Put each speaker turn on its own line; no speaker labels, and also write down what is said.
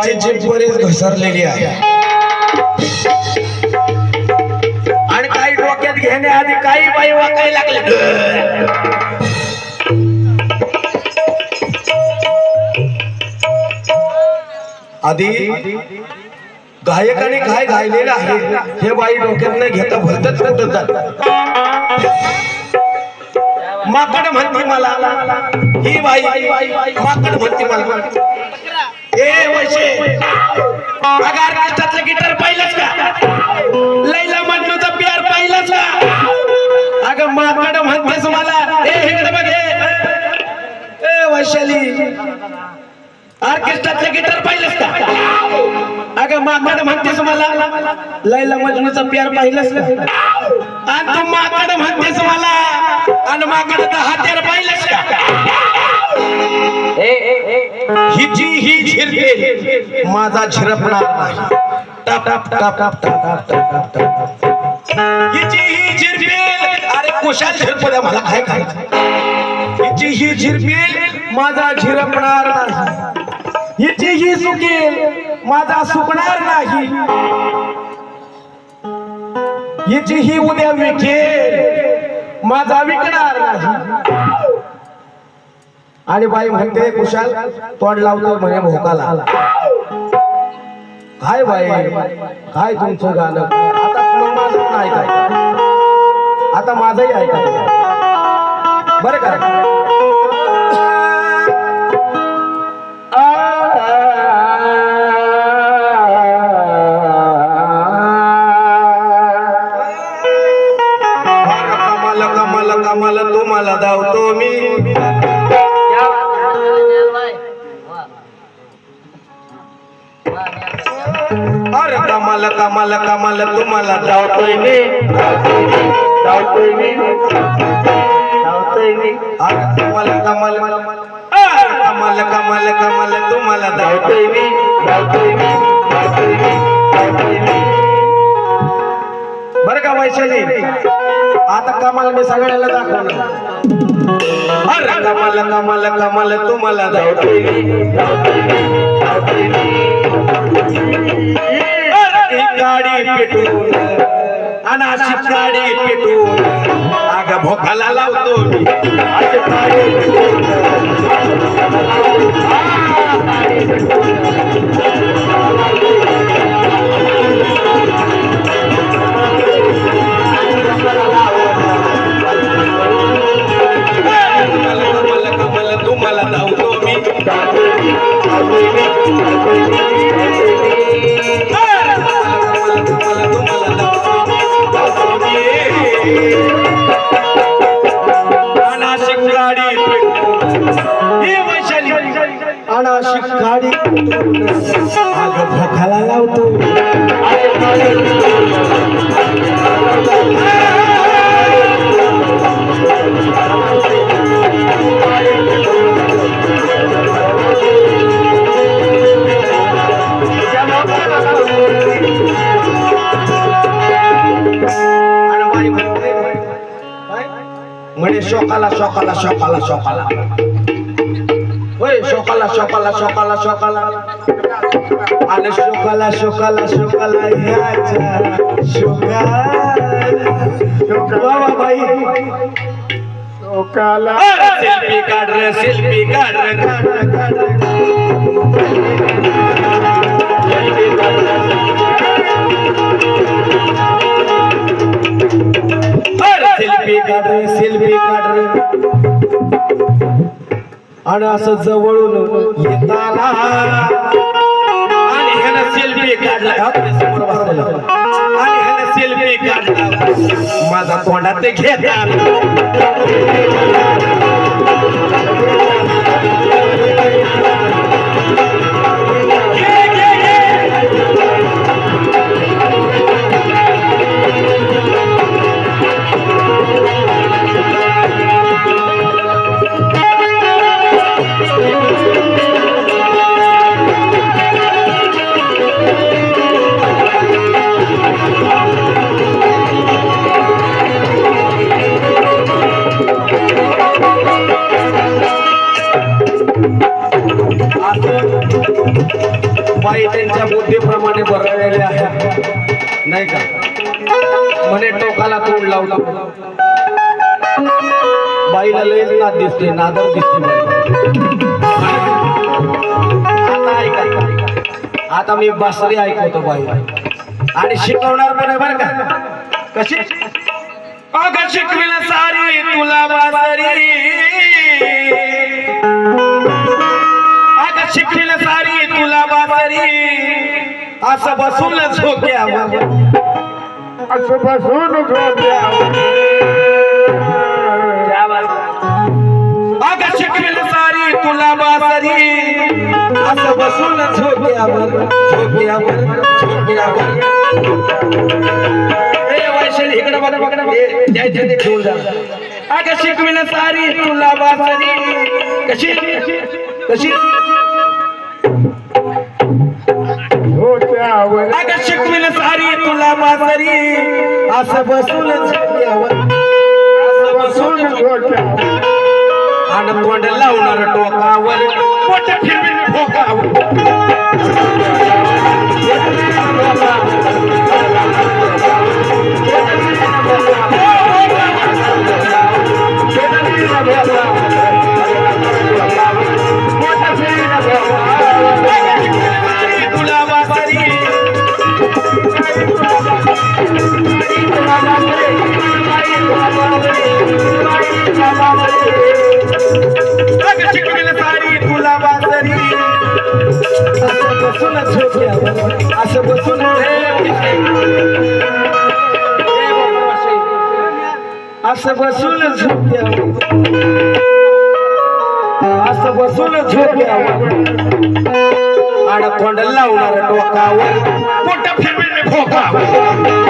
बाईची जीभ बरीच घसरलेली आहे आणि काही डोक्यात घेण्याआधी काही बाई वाकाय लागले आधी गायकाने काय गायलेलं आहे. हे बाई डोक्यात नाही घेता भरतच कुठं माकड म्हणते मला. ही बाई माकड म्हणते मला. ए वैशे. अगार कष्टातलं गिटार पाहिलंच का? लैला मजनूचा प्यार पाहिलंच का? अगं मॅडम म्हणतेस मला. ए इकडे बघ हे. ए वैशाली. ऑर्केस्ट्रातलं गिटार पाहिलंच का? अगं मॅडम म्हणतेस मला. लैला मजनूचा प्यार पाहिलंच का? आणि हिची ही झिरले माझा झिरपणार नाही. टप टप टप टप टप टप टप हिची ही झिरपेल अरे कुशाल झिरप मला काय खायचं हिची ही झिरपेल माझा झिरपणार नाही. हिची ही सुकेल माझा सुकणार नाही. हिची ही उद्या विकेल माझा विकणार नाही. आणि बाई म्हणते कुशाल तोंड लावतो म्हणे भोकाला काय बाई काय तुमचं गाणं आता माझं पण आता माझंही ऐका बरं का कमाल कमाल कमाल तुम्हाला धावतो मी अरे कमाल कमाल कमाल तुम्हाला धावतोय मी. धावतोय मी. धावतोय मी अरे कमाल कमाल अरे कमाल कमाल कमाल तुम्हाला धावतोय मी. धावतोय मी धावतोय मी धावतोय मी बरं का वैशाली? आता कमाल मी सगळ्याला दाखवलं. अरे कमाल कमाल कमाल तुम्हाला धावतोय मी धावतोय मी धावतोय मी. गाडी पेटून अनाशी गाडी पेटून अग भोकाला लावतो मी. अनाशिक गाडी. वैशाली. अनाशिक गाडी. अग भोकाला लावतो. মানে সকালা সকালা সকালা সকালা ওই সকালা সকালা সকালা সকালা আলে সকালা সকালা সকালা সকাল বাবা ভাই সকালা শিল্পী কাঠ রে শিল্পী কাঠ রে কাঠ आणि असं जवळून येताना आणि ह्याला सेल्फी काढला. समोर बसलेला. आणि ह्याला सेल्फी काढला. माझा तोंडात घेता बाईला लयच नाद दिसते नादर दिसते आता ऐका आता मी बासरी ऐकवतो बाई. आणि शिकवणार पण आहे बरं का. कशी? अगं शिकविल सारी तुला बासरी. अगं शिकविल सारी तुला बासरी. असं बसून झोक्यावर.
असं बसून
अगं शिकविल सारी तुला बासरी असं बसून झोक्यावर झोक्यावर झोक्यावर ए वैशाली इकडे बघा बघा ए, जायचं ते घेऊन जा अगं शिकविल सारी तुला बासरी. कशी? कशी? अगं शिकविल सारी तुला बासरी. असं बसून असं बसून आणि तोंड लावणार टोकावर. पोट फिरवीन भोकावर असं बसूनच झोपल्यावर असं बसून असं बसून झोपल्यावर असं बसून झोपल्यावर आडकोंड लावणार डोकावर. पोट फिरविले फोकावर